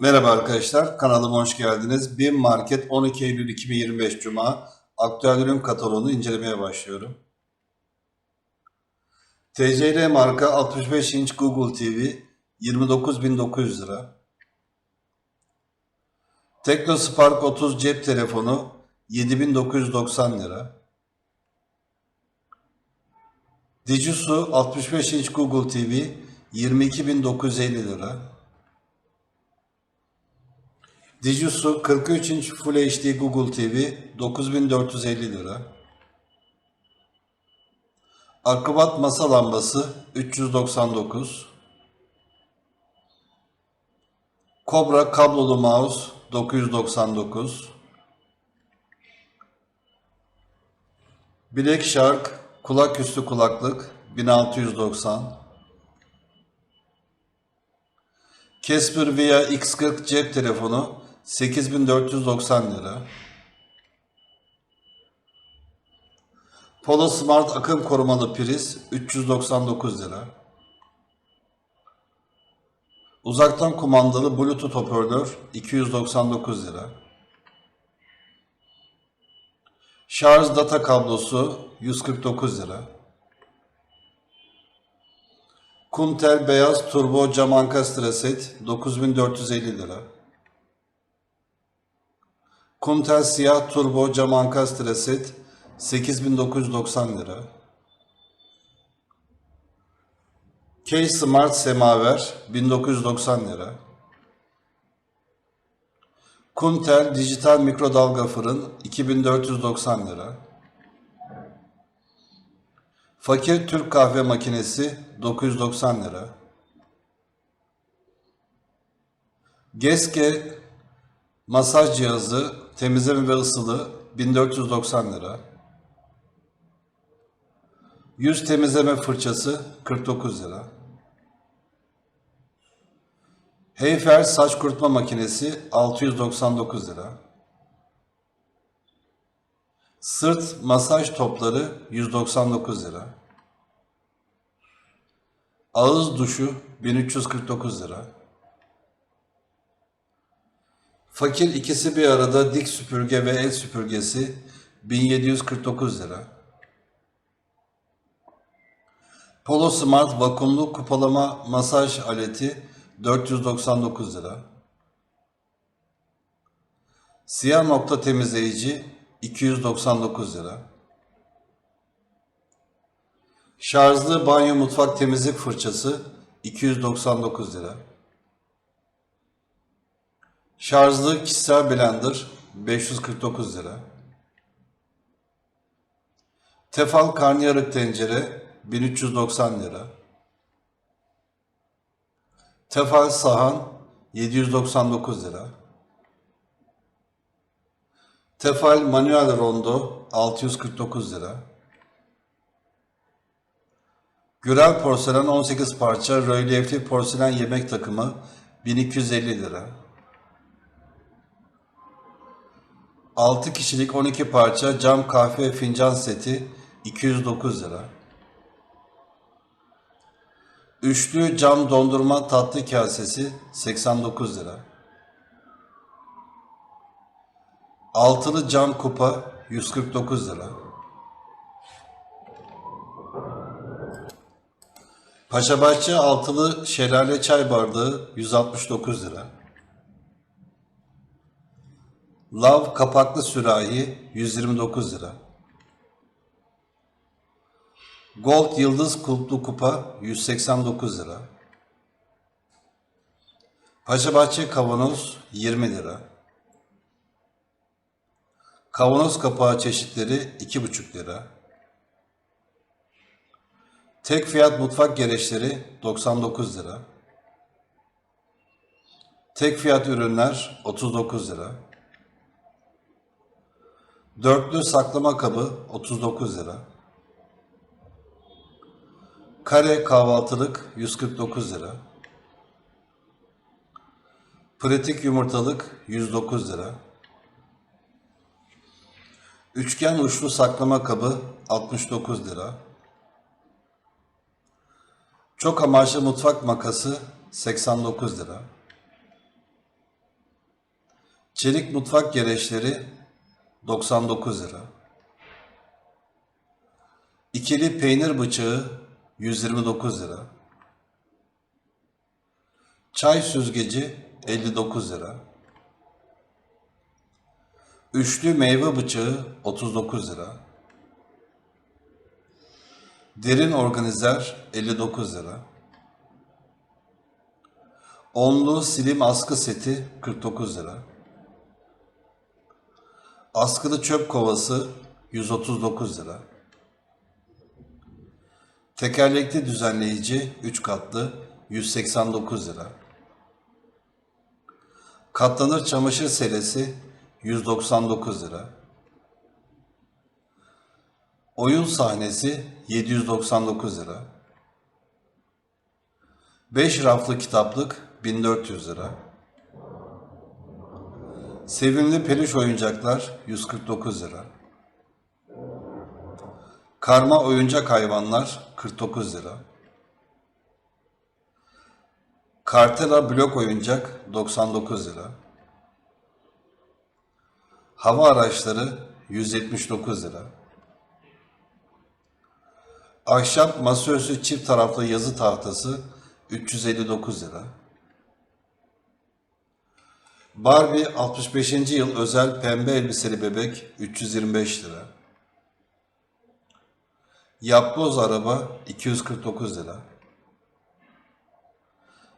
Merhaba arkadaşlar, kanalıma hoş geldiniz. BİM Market 12 Eylül 2025 Cuma aktüel ürün kataloğunu incelemeye başlıyorum. TCL marka 65 inç Google TV 29.900 lira. TeknoSpark 30 cep telefonu 7990 lira. Digisu 65 inç Google TV 22.950 lira. Digisu 43 inç Full HD Google TV 9450 lira. Akrobat masa lambası 399. Cobra kablolu mouse 999. Black Shark kulak üstü kulaklık 1690. Casper Via X40 cep telefonu 8490 lira. Polo Smart akım korumalı priz 399 lira. Uzaktan kumandalı Bluetooth hoparlör 299 lira. Şarj data kablosu 149 lira. Kuntel beyaz turbo cam ankastre set 9450 lira. Kuntel siyah turbo cam ankastre set 8990 lira. K Smart semaver 1990 lira. Kuntel dijital mikrodalga fırın 2490 lira. Fakir Türk kahve makinesi 990 lira. Geske masaj cihazı temizleme ve ısılı 1490 lira. Yüz temizleme fırçası 49 lira. Heyfer saç kurutma makinesi 699 lira. Sırt masaj topları 199 lira. Ağız duşu 1349 lira. Fakir ikisi bir arada dik süpürge ve el süpürgesi 1749 lira. Polo Smart vakumlu kupalama masaj aleti 499 lira. Siyah nokta temizleyici 299 lira. Şarjlı banyo mutfak temizlik fırçası 299 lira. Şarjlı kişisel blender 549 lira. Tefal karnıyarık tencere 1390 lira. Tefal sahan 799 lira. Tefal manuel rondo 649 lira. Gürel porselen 18 parça rölyefli porselen yemek takımı 1250 lira. 6 kişilik 12 parça cam kahve ve fincan seti 209 lira. Üçlü cam dondurma tatlı kasesi 89 lira. Altılı cam kupa 149 lira. Paşabahçe altılı şelale çay bardağı 169 lira. Lav kapaklı sürahi 129 lira. Gold Yıldız kulplu kupa 189 lira. Paşabahçe kavanoz 20 lira. Kavanoz kapağı çeşitleri 2,5 lira. Tek fiyat mutfak gereçleri 99 lira. Tek fiyat ürünler 39 lira. Dörtlü saklama kabı 39 lira. Kare kahvaltılık 149 lira. Pratik yumurtalık 109 lira. Üçgen uçlu saklama kabı 69 lira. Çok amaçlı mutfak makası 89 lira. Çelik mutfak gereçleri 99 lira. İkili peynir bıçağı 129 lira. Çay süzgeci 59 lira. Üçlü meyve bıçağı 39 lira. Derin organizer 59 lira. Onlu silim askı seti 49 lira. Askılı çöp kovası 139 lira. Tekerlekli düzenleyici 3 katlı 189 lira. Katlanır çamaşır selesi 199 lira. Oyun sahnesi 799 lira. 5 raflı kitaplık 1400 lira. Sevimli peluş oyuncaklar 149 lira. Karma oyuncak hayvanlar 49 lira. Kartela blok oyuncak 99 lira. Hava araçları 179 lira. Ahşap masaüstü çift taraflı yazı tahtası 359 lira. Barbie 65. yıl özel pembe elbiseli bebek 325 lira. Yapboz araba 249 lira.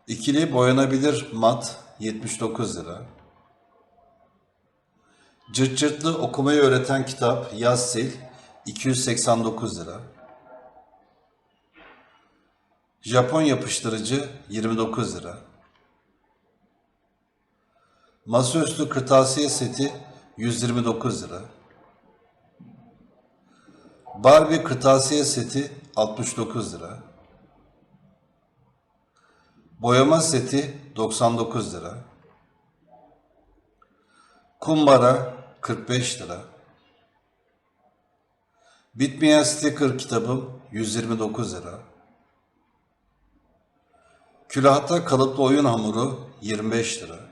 İkili boyanabilir mat 79 lira. Cırt cırtlı okumayı öğreten kitap Yaz Sil 289 lira. Japon yapıştırıcı 29 lira. Masaüstü kırtasiye seti 129 lira. Barbie kırtasiye seti 69 lira. Boyama seti 99 lira. Kumbara 45 lira. Bitmeyen sticker kitabım 129 lira. Külahta kalıplı oyun hamuru 25 lira.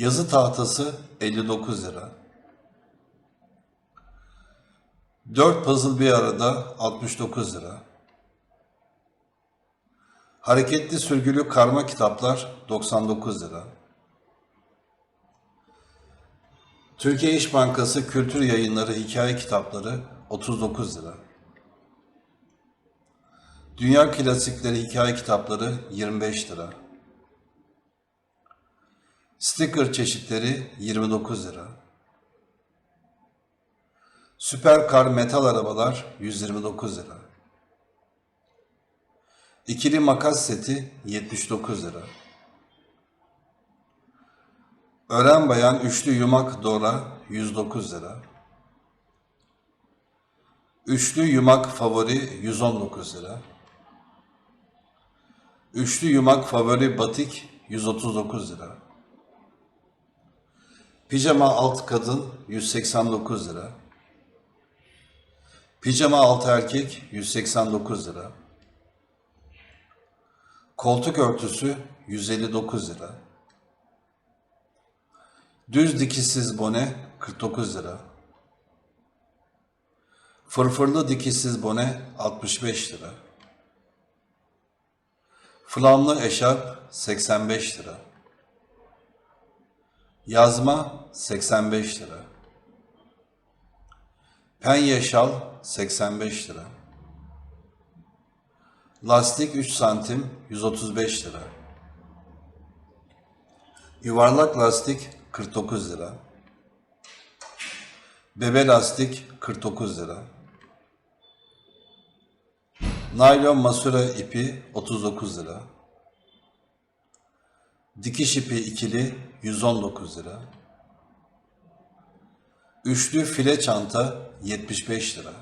Yazı tahtası 59 lira. 4 puzzle bir arada 69 lira. Hareketli sürgülü karma kitaplar 99 lira. Türkiye İş Bankası Kültür Yayınları Hikaye Kitapları 39 lira. Dünya Klasikleri Hikaye Kitapları 25 lira. Sticker çeşitleri 29 lira. Süperkar metal arabalar 129 lira. İkili makas seti 79 lira. Ören bayan üçlü yumak dora 109 lira. Üçlü yumak favori 119 lira. Üçlü yumak favori batik 139 lira. Pijama alt kadın 189 lira. Pijama alt erkek 189 lira. Koltuk örtüsü 159 lira. Düz dikişsiz bone 49 lira. Fırfırlı dikişsiz bone 65 lira. Flamlı eşarp 85 lira. Yazma 85 lira. Penye şal 85 lira. Lastik 3 santim 135 lira. Yuvarlak lastik 49 lira. Bebe lastik 49 lira. Naylon masura ipi 39 lira. Dikiş ipi ikili 119 lira. Üçlü file çanta 75 lira.